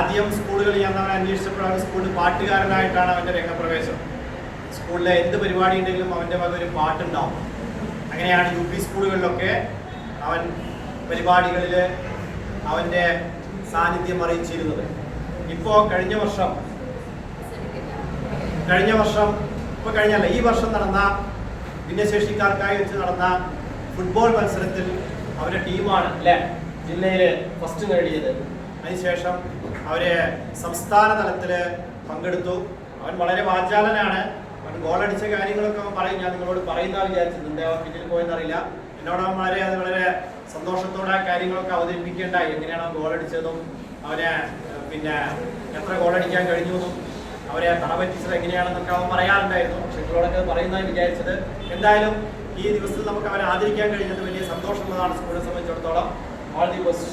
ആദ്യം സ്കൂളുകളിൽ ഞാൻ അവൻ അന്വേഷിച്ചപ്പോഴാണ് സ്കൂളിൽ പാട്ടുകാരനായിട്ടാണ് അവന്റെ രംഗപ്രവേശം. സ്കൂളിലെ എന്ത് പരിപാടി ഉണ്ടെങ്കിലും അവന്റെ വക ഒരു പാട്ടുണ്ടാവും. അങ്ങനെയാണ് യു പി സ്കൂളുകളിലൊക്കെ അവൻ പരിപാടികളിൽ അവന്റെ സാന്നിധ്യം അറിയിച്ചിരുന്നത്. ഇപ്പോൾ കഴിഞ്ഞ വർഷം കഴിഞ്ഞ വർഷം ഇപ്പോൾ കഴിഞ്ഞല്ല ഈ വർഷം നടന്ന ഭിന്നശേഷിക്കാർക്കായി വെച്ച് നടന്ന ഫുട്ബോൾ മത്സരത്തിൽ അവരുടെ ടീമാണ് അല്ലേ? ജില്ലയിൽ ഫസ്റ്റ് നേടിയത്. അതിനുശേഷം അവർ സംസ്ഥാന തലത്തിൽ പങ്കെടുത്തു. അവൻ വളരെ വാചാലനാണ്. അവൻ ഗോളടിച്ച കാര്യങ്ങളൊക്കെ അവൻ പറയും. ഞാൻ നിങ്ങളോട് പറയുന്ന വിചാരിച്ചിട്ടുണ്ട്. അവൻ പിന്നിൽ പോയെന്നറിയില്ല. എന്നോട് അവന്മാരെ അത് വളരെ സന്തോഷത്തോടെ ആ കാര്യങ്ങളൊക്കെ അവതരിപ്പിക്കേണ്ടായി. എങ്ങനെയാണ് അവൻ ഗോളടിച്ചതും അവന് പിന്നെ എത്ര ഗോളടിക്കാൻ കഴിഞ്ഞു എന്നും അവരെ തറപറ്റിച്ചത് എങ്ങനെയാണെന്നൊക്കെ അവൻ പറയാറുണ്ടായിരുന്നു. പക്ഷെ നിങ്ങളോടൊക്കെ പറയുന്നതായി വിചാരിച്ചത് എന്തായാലും ഈ ദിവസത്തിൽ നമുക്ക് അവരെ ആദരിക്കാൻ കഴിഞ്ഞത് വലിയ സന്തോഷമുള്ളതാണ്. സ്കൂളിനെ സംബന്ധിച്ചിടത്തോളം. All the best